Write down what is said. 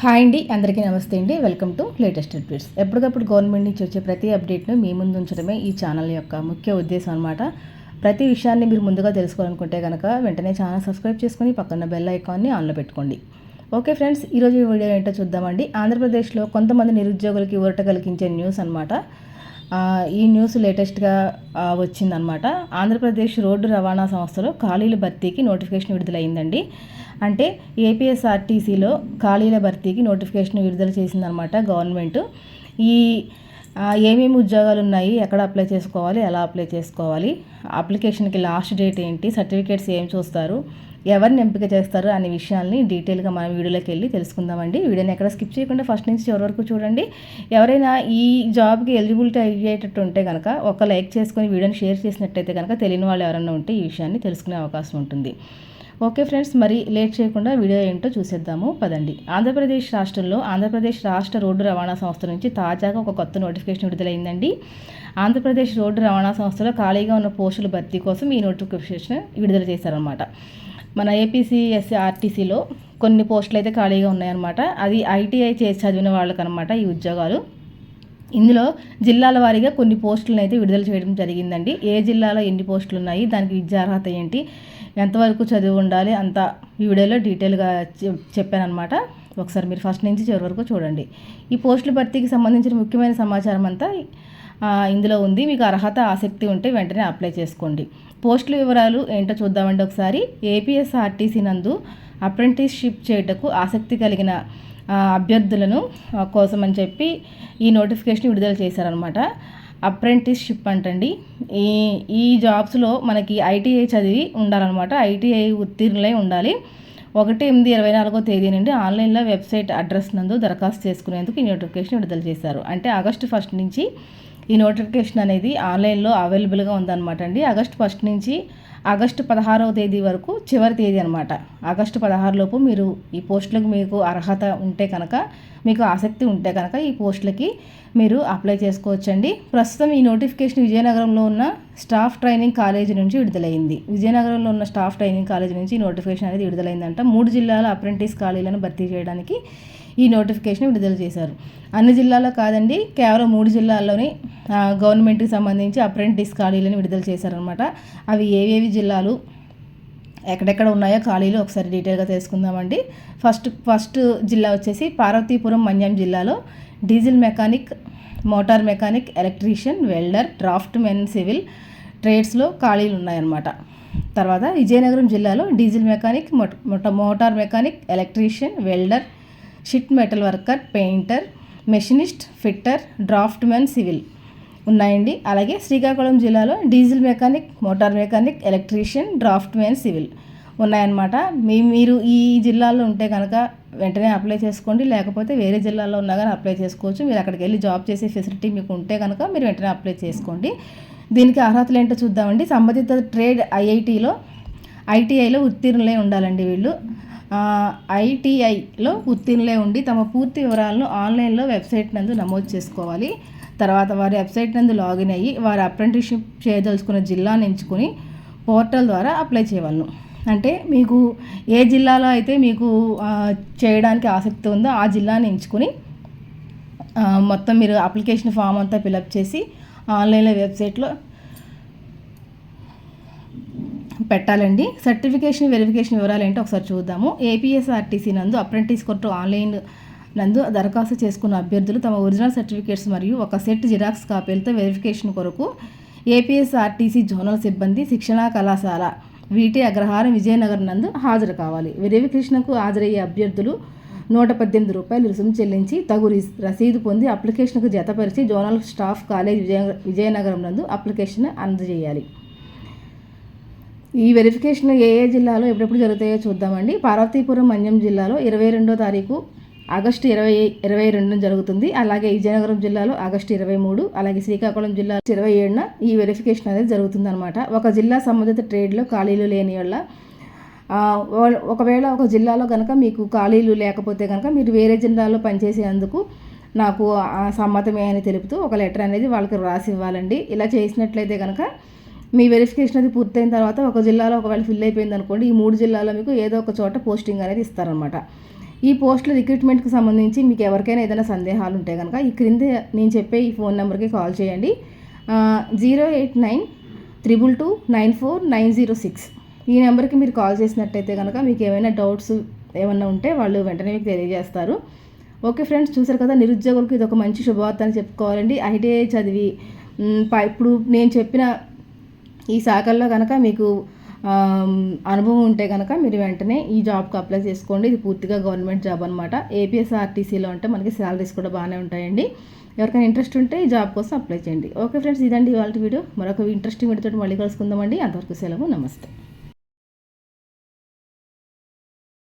Hi అండి అందరికీ నమస్తే అండి. Welcome to latest updates. ఎప్పటికప్పుడు గవర్నమెంట్ నుంచి వచ్చే ప్రతి అప్డేట్ను మీ ముందు ఉంచడమే ఈ ఛానల్ యొక్క ముఖ్య ఉద్దేశం అనమాట ప్రతి విషయాన్ని మీరు ముందుగా తెలుసుకోవాలనుకుంటే కనుక వెంటనే ఛానల్ సబ్స్క్రైబ్ చేసుకుని పక్కన బెల్ ఐకాన్ని ఆన్లో పెట్టుకోండి. ఓకే ఫ్రెండ్స్ ఈరోజు వీడియో ఏంటో చూద్దామండి. ఆంధ్రప్రదేశ్లో కొంతమంది నిరుద్యోగులకి ఊరట కలిగించే న్యూస్ అనమాట ఈ న్యూస్ లేటెస్ట్గా వచ్చిందనమాట ఆంధ్రప్రదేశ్ రోడ్డు రవాణా సంస్థలో ఖాళీల భర్తీకి నోటిఫికేషన్ విడుదలైందండి. అంటే ఏపీఎస్ఆర్టీసీలో ఖాళీల భర్తీకి నోటిఫికేషన్ విడుదల చేసిందనమాట గవర్నమెంట్. ఈ ఏమేమి ఉద్యోగాలు ఉన్నాయి ఎక్కడ అప్లై చేసుకోవాలి ఎలా అప్లై చేసుకోవాలి అప్లికేషన్కి లాస్ట్ డేట్ ఏంటి సర్టిఫికేట్స్ ఏం చూస్తారు ఎవరిని ఎంపిక చేస్తారు అనే విషయాల్ని డీటెయిల్గా మనం వీడియోలోకి వెళ్ళి తెలుసుకుందామండి. వీడియోని ఎక్కడ స్కిప్ చేయకుండా ఫస్ట్ నుంచి చివరి వరకు చూడండి. ఎవరైనా ఈ జాబ్కి ఎలిజిబిలిటీ అయ్యేటట్టు ఉంటే కనుక ఒక లైక్ చేసుకొని వీడియోని షేర్ చేసినట్టయితే కనుక తెలియని వాళ్ళు ఎవరైనా ఉంటే ఈ విషయాన్ని తెలుసుకునే అవకాశం ఉంటుంది. ఓకే ఫ్రెండ్స్ మరి లేట్ చేయకుండా వీడియో ఏంటో చూసేద్దాము. పదండి. ఆంధ్రప్రదేశ్ రాష్ట్రంలో ఆంధ్రప్రదేశ్ రాష్ట్ర రోడ్డు రవాణా సంస్థ నుంచి తాజాగా ఒక కొత్త నోటిఫికేషన్ విడుదలైందండి. ఆంధ్రప్రదేశ్ రోడ్డు రవాణా సంస్థలో ఖాళీగా ఉన్న పోస్టుల భర్తీ కోసం ఈ నోటిఫికేషన్ విడుదల చేశారనమాట మన ఏపీసీఎస్సీ ఆర్టీసీలో కొన్ని పోస్టులు అయితే ఖాళీగా ఉన్నాయన్నమాట. అది ఐటీఐ చేసి చదివిన వాళ్ళకనమాట ఈ ఉద్యోగాలు. ఇందులో జిల్లాల వారీగా కొన్ని పోస్టులను అయితే విడుదల చేయడం జరిగిందండి. ఏ జిల్లాలో ఎన్ని పోస్టులు ఉన్నాయి దానికి విద్యార్హత ఏంటి ఎంతవరకు చదివి ఉండాలి అంత ఈ వీడియోలో డీటెయిల్గా చెప్పానమాట ఒకసారి మీరు ఫస్ట్ నుంచి చివరి వరకు చూడండి. ఈ పోస్టుల భర్తీకి సంబంధించిన ముఖ్యమైన సమాచారం అంతా ఇందులో ఉంది. మీకు అర్హత ఆసక్తి ఉంటే వెంటనే అప్లై చేసుకోండి. పోస్టుల వివరాలు ఏంటో చూద్దామండి ఒకసారి. ఏపీఎస్ఆర్టీసీ నందు అప్రెంటిస్షిప్ చేయటకు ఆసక్తి కలిగిన అభ్యర్థులను కోసం అని చెప్పి ఈ నోటిఫికేషన్ విడుదల చేశారనమాట అప్రెంటిస్షిప్ అంటండి. ఈ ఈ జాబ్స్లో మనకి ఐటీఐ చదివి ఉండాలన్నమాట. ఐటీఐ ఉత్తీర్ణులై ఉండాలి. ఒకటి ఎనిమిది ఇరవై నాలుగో తేదీ నుండి ఆన్లైన్లో వెబ్సైట్ అడ్రస్ నందు దరఖాస్తు చేసుకునేందుకు ఈ నోటిఫికేషన్ విడుదల చేశారు. అంటే ఆగస్టు ఫస్ట్ నుంచి ఈ నోటిఫికేషన్ అనేది ఆన్లైన్లో అవైలబుల్గా ఉందన్నమాట అండి. ఆగస్టు ఫస్ట్ నుంచి ఆగస్టు పదహారవ తేదీ వరకు చివరి తేదీ అనమాట ఆగస్టు పదహారులోపు మీరు ఈ పోస్టులకు మీకు అర్హత ఉంటే కనుక మీకు ఆసక్తి ఉంటే కనుక ఈ పోస్టులకి మీరు అప్లై చేసుకోవచ్చండి. ప్రస్తుతం ఈ నోటిఫికేషన్ విజయనగరంలో ఉన్న స్టాఫ్ ట్రైనింగ్ కాలేజీ నుంచి విడుదలైంది. విజయనగరంలో ఉన్న స్టాఫ్ ట్రైనింగ్ కాలేజీ నుంచి ఈ నోటిఫికేషన్ అనేది విడుదలైందంట. మూడు జిల్లాల అప్రెంటిస్ ఖాళీలను భర్తీ చేయడానికి ఈ నోటిఫికేషన్ విడుదల చేశారు. అన్ని జిల్లాల్లో కాదండి కేవలం మూడు జిల్లాల్లోని గవర్నమెంట్కి సంబంధించి అప్రెంటిస్ ఖాళీలను విడుదల చేశారనమాట అవి ఏవేవి జిల్లాలు ఎక్కడెక్కడ ఉన్నాయో ఖాళీలు ఒకసారి డీటెయిల్గా తెలుసుకుందామండి. ఫస్ట్ ఫస్ట్ జిల్లా వచ్చేసి పార్వతీపురం మన్యం జిల్లాలో diesel mechanic motor mechanic electrician welder draughtsman civil ట్రేడ్స్లో ఖాళీలు ఉన్నాయన్నమాట. తర్వాత విజయనగరం జిల్లాలో diesel mechanic motor mechanic electrician welder sheet metal worker painter machinist fitter draughtsman civil ఉన్నాయండి. అలాగే శ్రీకాకుళం జిల్లాలో diesel mechanic motor mechanic electrician draughtsman civil ఉన్నాయన్నమాట. మీ మీరు ఈ జిల్లాలో ఉంటే కనుక వెంటనే అప్లై చేసుకోండి. లేకపోతే వేరే జిల్లాలో ఉన్నా కానీ అప్లై చేసుకోవచ్చు. మీరు అక్కడికి వెళ్ళి జాబ్ చేసే ఫెసిలిటీ మీకు ఉంటే కనుక మీరు వెంటనే అప్లై చేసుకోండి. దీనికి అర్హతలు ఏంటో చూద్దామండి. సంబంధిత ట్రేడ్ ఐఐటీలో ఐటీఐలో ఉత్తీర్ణులై ఉండాలండి వీళ్ళు. ఐటీఐలో ఉత్తీర్ణులే ఉండి తమ పూర్తి వివరాలను ఆన్లైన్లో వెబ్సైట్ నందు నమోదు చేసుకోవాలి. తర్వాత వారి వెబ్సైట్ నందు లాగిన్ అయ్యి వారి అప్రెంటిస్షిప్ చేయదలుచుకున్న జిల్లాను ఎంచుకొని పోర్టల్ ద్వారా అప్లై చేయవలను. అంటే మీకు ఏ జిల్లాలో అయితే మీకు చేయడానికి ఆసక్తి ఉందో ఆ జిల్లాని ఎంచుకొని మొత్తం మీరు అప్లికేషన్ ఫామ్ అంతా ఫిలప్ చేసి ఆన్లైన్లో వెబ్సైట్లో పెట్టాలండి. సర్టిఫికేషన్ వెరిఫికేషన్ వివరాలు ఏంటో ఒకసారి చూద్దాము. ఏపీఎస్ఆర్టీసీ నందు అప్రెంటిస్ కొట్టు ఆన్లైన్ నందు దరఖాస్తు చేసుకున్న అభ్యర్థులు తమ ఒరిజినల్ సర్టిఫికేట్స్ మరియు ఒక సెట్ జిరాక్స్ కాపీలతో వెరిఫికేషన్ కొరకు ఏపీఎస్ఆర్టీసీ జోనల్ సిబ్బంది శిక్షణా కళాశాల వీటి అగ్రహారం విజయనగరం నందు హాజరు కావాలి. వెరిఫికేషన్కు హాజరయ్యే అభ్యర్థులు నూట పద్దెనిమిది రూపాయలు రుసుము చెల్లించి తగు రసీదు పొంది అప్లికేషన్కు జతపరిచి zonal staff college Vijaya Vizianagaram నందు అప్లికేషన్ అందజేయాలి. ఈ వెరిఫికేషన్ ఏ ఏ జిల్లాలో ఎప్పుడెప్పుడు జరుగుతాయో చూద్దామండి. పార్వతీపురం మన్యం జిల్లాలో ఇరవై రెండో తారీఖు ఆగస్టు ఇరవై ఇరవై రెండున జరుగుతుంది. అలాగే విజయనగరం జిల్లాలో ఆగస్టు ఇరవై మూడు అలాగే శ్రీకాకుళం జిల్లా ఇరవై ఏడున ఈ వెరిఫికేషన్ అనేది జరుగుతుంది అనమాట ఒక జిల్లా సంబంధిత ట్రేడ్లో ఖాళీలు లేని వల్ల ఒకవేళ ఒక జిల్లాలో కనుక మీకు ఖాళీలు లేకపోతే కనుక మీరు వేరే జిల్లాలో పనిచేసేందుకు నాకు సమ్మతమే అని తెలుపుతూ ఒక లెటర్ అనేది వాళ్ళకి రాసి ఇవ్వాలండి. ఇలా చేసినట్లయితే కనుక మీ వెరిఫికేషన్ అది పూర్తయిన తర్వాత ఒక జిల్లాలో ఒకవేళ ఫిల్ అయిపోయింది అనుకోండి ఈ మూడు జిల్లాలో మీకు ఏదో ఒక చోట పోస్టింగ్ అనేది ఇస్తారనమాట ఈ పోస్టుల రిక్రూట్మెంట్కి సంబంధించి మీకు ఎవరికైనా ఏదైనా సందేహాలు ఉంటే కనుక ఈ క్రింద నేను చెప్పే ఈ ఫోన్ నెంబర్కి కాల్ చేయండి. Zero eight nine triple two nine four nine zero six. ఈ నెంబర్కి మీరు కాల్ చేసినట్టయితే కనుక మీకు ఏమైనా డౌట్స్ ఏమన్నా ఉంటే వాళ్ళు వెంటనే మీకు తెలియజేస్తారు. ఓకే ఫ్రెండ్స్ చూసారు కదా నిరుద్యోగులకు ఇది ఒక మంచి శుభవార్త అని చెప్పుకోవాలండి. ఐటీఐ చదివి ఇప్పుడు నేను చెప్పిన ఈ శాఖల్లో కనుక మీకు అనుభవం ఉంటే కనుక మీరు వెంటనే ఈ జాబ్కి అప్లై చేసుకోండి. ఇది పూర్తిగా గవర్నమెంట్ జాబ్ అనమాట ఏపీఎస్ఆర్టీసీలో అంటే మనకి శాలరీస్ కూడా బాగానే ఉంటాయండి. ఎవరికైనా ఇంట్రెస్ట్ ఉంటే ఈ జాబ్ కోసం అప్లై చేయండి. ఓకే ఫ్రెండ్స్ ఇదండి ఇవాళ వీడియో. మరొక ఇంట్రెస్టింగ్ వీడియోతో మళ్ళీ కలుసుకుందామండి. అంతవరకు సెలవు నమస్తే.